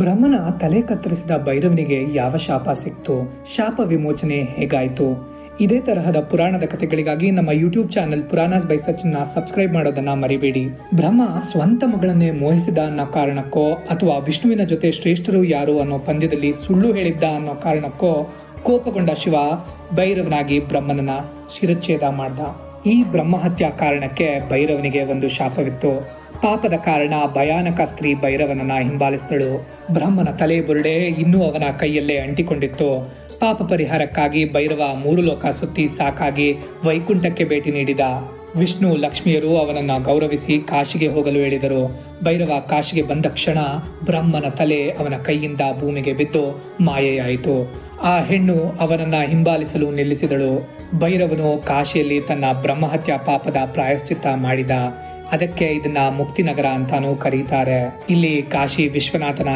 ಬ್ರಹ್ಮನ ತಲೆ ಕತ್ತರಿಸಿದ ಭೈರವನಿಗೆ ಯಾವ ಶಾಪ ಸಿಕ್ತು? ಶಾಪ ವಿಮೋಚನೆ ಹೇಗಾಯಿತು? ಇದೇ ತರಹದ ಪುರಾಣದ ಕಥೆಗಳಿಗಾಗಿ ನಮ್ಮ YouTube channel Puranas by Sachin subscribe ಮಾಡೋದನ್ನ ಮರಿಬೇಡಿ. ಬ್ರಹ್ಮ ಸ್ವಂತ ಮಗಳನ್ನೇ ಮೋಹಿಸಿದ ಅನ್ನೋ ಕಾರಣಕ್ಕೋ, ಅಥವಾ ವಿಷ್ಣುವಿನ ಜೊತೆ ಶ್ರೇಷ್ಠರು ಯಾರು ಅನ್ನೋ ಪಂದ್ಯದಲ್ಲಿ ಸುಳ್ಳು ಹೇಳಿದ್ದ ಅನ್ನೋ ಕಾರಣಕ್ಕೋ, ಕೋಪಗೊಂಡ ಶಿವ ಭೈರವನಾಗಿ ಬ್ರಹ್ಮನನ್ನ ಶಿರಚ್ಛೇದ ಮಾಡ್ದ. ಈ ಬ್ರಹ್ಮಹತ್ಯಾ ಕಾರಣಕ್ಕೆ ಭೈರವನಿಗೆ ಒಂದು ಶಾಪವಿತ್ತು. ಪಾಪದ ಕಾರಣ ಭಯಾನಕ ಸ್ತ್ರೀ ಭೈರವನನ್ನ ಹಿಂಬಾಲಿಸಿದಳು. ಬ್ರಹ್ಮನ ತಲೆ ಬುರುಡೆ ಇನ್ನೂ ಅವನ ಕೈಯಲ್ಲೇ ಅಂಟಿಕೊಂಡಿತ್ತು. ಪಾಪ ಪರಿಹಾರಕ್ಕಾಗಿ ಭೈರವ ಮೂರು ಲೋಕ ಸುತ್ತಿ ಸಾಕಾಗಿ ವೈಕುಂಠಕ್ಕೆ ಭೇಟಿ ನೀಡಿದ. ವಿಷ್ಣು ಲಕ್ಷ್ಮಿಯರು ಅವನನ್ನ ಗೌರವಿಸಿ ಕಾಶಿಗೆ ಹೋಗಲು ಹೇಳಿದರು. ಭೈರವ ಕಾಶಿಗೆ ಬಂದ ಕ್ಷಣ ಬ್ರಹ್ಮನ ತಲೆ ಅವನ ಕೈಯಿಂದ ಭೂಮಿಗೆ ಬಿದ್ದು ಮಾಯೆಯಾಯಿತು. ಆ ಹೆಣ್ಣು ಅವನನ್ನ ಹಿಂಬಾಲಿಸಲು ನಿಲ್ಲಿಸಿದಳು. ಭೈರವನು ಕಾಶಿಯಲ್ಲಿ ತನ್ನ ಬ್ರಹ್ಮಹತ್ಯಾ ಪಾಪದ ಪ್ರಾಯಶ್ಚಿತ್ತ ಮಾಡಿದ. ಅದಕ್ಕೆ ಇದನ್ನ ಮುಕ್ತಿನಗರ ಅಂತಾನೂ ಕರೀತಾರೆ. ಇಲ್ಲಿ ಕಾಶಿ ವಿಶ್ವನಾಥನ